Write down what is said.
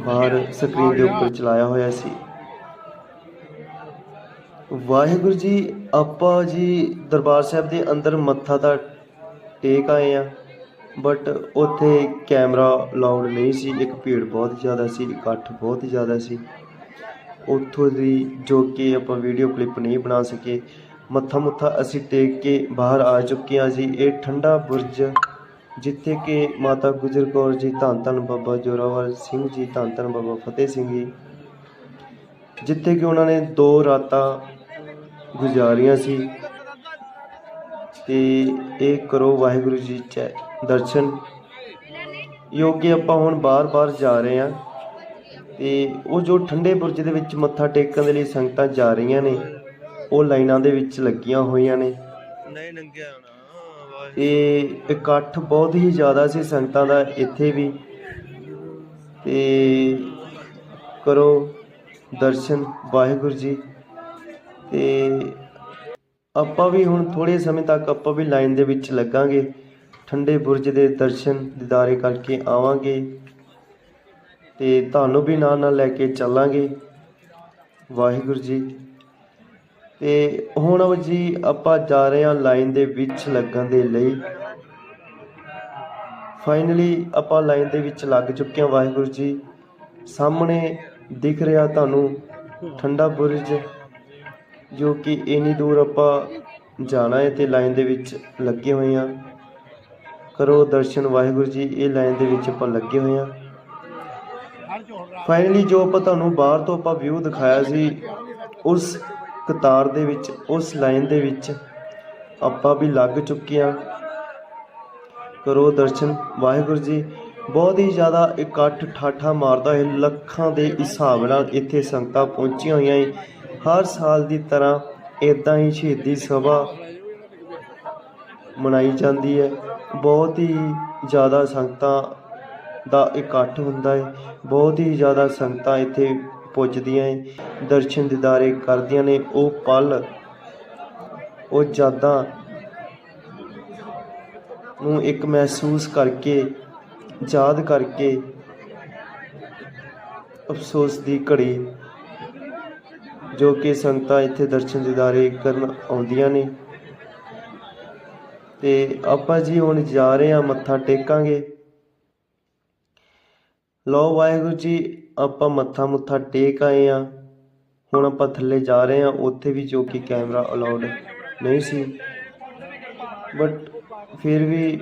ਬਾਹਰ ਸਕਰੀਨ ਦੇ ਉੱਪਰ ਚਲਾਇਆ ਹੋਇਆ ਸੀ। ਵਾਹਿਗੁਰੂ ਜੀ, ਆਪਾਂ ਜੀ ਦਰਬਾਰ ਸਾਹਿਬ ਦੇ ਅੰਦਰ ਮੱਥਾ ਤਾਂ ਟੇਕ ਆਏ ਆ ਬਟ ਉੱਥੇ ਕੈਮਰਾ ਅਲਾਉਡ ਨਹੀਂ ਸੀ। ਇੱਕ ਭੀੜ ਬਹੁਤ ਜ਼ਿਆਦਾ ਸੀ, ਇਕੱਠ ਬਹੁਤ ਜ਼ਿਆਦਾ ਸੀ। ਉੱਥੋਂ ਦੀ ਜੋ ਕਿ ਆਪਾਂ ਵੀਡੀਓ ਕਲਿੱਪ ਨਹੀਂ ਬਣਾ ਸਕੇ, ਮੱਥਾ ਮੁੱਥਾ ਅਸੀਂ ਟੇਕ ਕੇ ਬਾਹਰ ਆ ਚੁੱਕੇ ਹਾਂ ਜੀ। ਇਹ ਠੰਡਾ ਬੁਰਜ ਜਿੱਥੇ ਕਿ ਮਾਤਾ ਗੁਜਰ ਕੌਰ ਜੀ, ਧੰਨ ਧੰਨ ਬਾਬਾ ਜੋਰਾਵਰ ਸਿੰਘ ਜੀ, ਧੰਨ ਧੰਨ ਬਾਬਾ ਫਤਿਹ ਸਿੰਘ ਜੀ, ਜਿੱਥੇ ਕਿ ਉਹਨਾਂ ਨੇ ਦੋ ਰਾਤਾਂ ਗੁਜ਼ਾਰੀਆਂ ਸੀ ਤੇ ਇਹ ਕਰੋ ਵਾਹਿਗੁਰੂ ਜੀ ਚ ਦਰਸ਼ਨ। ਯੋਗੀ ਆਪਾਂ ਹੁਣ ਬਾਰ-ਬਾਰ ਜਾ ਰਹੇ ਹਾਂ ਤੇ ਉਹ ਜੋ ਠੰਡੇ ਬੁਰਜ ਦੇ ਵਿੱਚ ਮੱਥਾ ਟੇਕਣ ਦੇ ਲਈ ਸੰਗਤਾਂ ਜਾ ਰਹੀਆਂ ਨੇ, ਉਹ ਲਾਈਨਾਂ ਦੇ ਵਿੱਚ ਲੱਗੀਆਂ ਹੋਈਆਂ ਨੇ। ਨਹੀਂ, ਨੰਗਿਆ ਹੋਣਾ। ਤੇ ਇਕੱਠ ਬਹੁਤ ਹੀ ਜ਼ਿਆਦਾ ਸੀ ਸੰਗਤਾਂ ਦਾ ਇੱਥੇ ਵੀ। ਤੇ ਕਰੋ ਦਰਸ਼ਨ, ਵਾਹਿਗੁਰੂ ਜੀ। ਤੇ ਆਪਾਂ ਵੀ ਹੁਣ ਥੋੜੇ ਸਮੇਂ ਤੱਕ ਆਪਾਂ ਵੀ ਲਾਈਨ ਦੇ ਵਿੱਚ ਲੱਗਾਂਗੇ। ਠੰਡੇ ਬੁਰਜ ਦੇ ਦਰਸ਼ਨ ਦਿਦਾਰੇ ਕਰਕੇ ਆਵਾਂਗੇ। ਤੇ ਤੁਹਾਨੂੰ ਵੀ ਨਾਲ ਨਾਲ ਲੈ ਕੇ ਚੱਲਾਂਗੇ। ਵਾਹਿਗੁਰੂ ਜੀ। ਤੇ ਹੁਣ ਜੀ ਆਪਾਂ ਜਾ ਰਹੇ ਹਾਂ ਲਾਈਨ ਦੇ ਵਿੱਚ ਲੱਗਣ ਦੇ ਲਈ। ਫਾਈਨਲੀ ਆਪਾਂ ਲਾਈਨ ਦੇ ਵਿੱਚ ਲੱਗ ਚੁੱਕੇ ਹਾਂ, ਵਾਹਿਗੁਰੂ ਜੀ। ਸਾਹਮਣੇ ਦਿਖ ਰਿਹਾ ਤੁਹਾਨੂੰ ਠੰਡਾ ਬੁਰਜ, ਜੋ ਕਿ ਇੰਨੀ ਦੂਰ ਆਪਾਂ ਜਾਣਾ ਹੈ ਤੇ ਲਾਈਨ ਦੇ ਵਿੱਚ ਲੱਗੇ ਹੋਏ ਹਾਂ। ਕਰੋ ਦਰਸ਼ਨ, ਵਾਹਿਗੁਰੂ ਜੀ, ਇਹ ਲਾਈਨ ਦੇ ਵਿੱਚ ਆਪਾਂ ਲੱਗੇ ਹੋਏ ਹਾਂ। ਫਾਈਨਲੀ ਜੋ ਆਪਾਂ ਤੁਹਾਨੂੰ ਬਾਹਰ ਤੋਂ ਆਪਾਂ ਵਿਊ ਦਿਖਾਇਆ ਸੀ, ਉਸ ਕਤਾਰ ਦੇ ਵਿੱਚ, ਉਸ ਲਾਈਨ ਦੇ ਵਿੱਚ ਆਪਾਂ ਵੀ ਲੱਗ ਚੁੱਕੇ ਹਾਂ। ਕਰੋ ਦਰਸ਼ਨ। ਵਾਹਿਗੁਰੂ ਜੀ, ਬਹੁਤ ਹੀ ਜ਼ਿਆਦਾ ਇਕੱਠ ਠਾਠਾ ਮਾਰਦਾ ਹੈ ਲੱਖਾਂ ਦੇ ਹਿਸਾਬ ਨਾਲ ਇੱਥੇ ਸੰਗਤਾਂ ਪਹੁੰਚੀਆਂ ਹੋਈਆਂ ਹੈ ਹਰ ਸਾਲ ਦੀ ਤਰ੍ਹਾਂ ਇਦਾਂ ਹੀ ਸ਼ਹੀਦੀ ਸਭਾ ਮਨਾਈ ਜਾਂਦੀ ਹੈ ਬਹੁਤ ਹੀ ਜ਼ਿਆਦਾ ਸੰਗਤਾਂ ਦਾ ਇਕੱਠ ਹੁੰਦਾ ਹੈ ਬਹੁਤ ਹੀ ਜ਼ਿਆਦਾ ਸੰਗਤਾਂ ਇੱਥੇ ਪੁੱਜਦੀਆਂ ਹੈ ਦਰਸ਼ਨ ਦਿਦਾਰੇ ਕਰਦੀਆਂ ਨੇ। ਉਹ ਪਲ, ਉਹ ਯਾਦਾਂ ਨੂੰ ਇੱਕ ਮਹਿਸੂਸ ਕਰਕੇ, ਯਾਦ ਕਰਕੇ ਅਫਸੋਸ ਦੀ ਘੜੀ ਜੋ ਕਿ ਸੰਗਤਾਂ ਇੱਥੇ ਦਰਸ਼ਨ ਦਿਦਾਰੇ ਕਰਨ ਆਉਂਦੀਆਂ ਨੇ। ਤੇ ਆਪਾਂ ਜੀ ਹੁਣ ਜਾ ਰਹੇ ਹਾਂ, ਮੱਥਾ ਟੇਕਾਂਗੇ। ਲੋ ਵਾਹਿਗੁਰੂ ਜੀ ਆਪਾਂ ਮੱਥਾ ਮੁੱਥਾ ਟੇਕ ਆਏ ਆ। ਹੁਣ ਆਪਾਂ ਥੱਲੇ ਜਾ ਰਹੇ ਹਾਂ ਉੱਥੇ ਵੀ ਜੋ ਕਿ ਕੈਮਰਾ ਅਲਾਉਡ ਨਹੀਂ ਸੀ। ਬਟ ਫਿਰ ਵੀ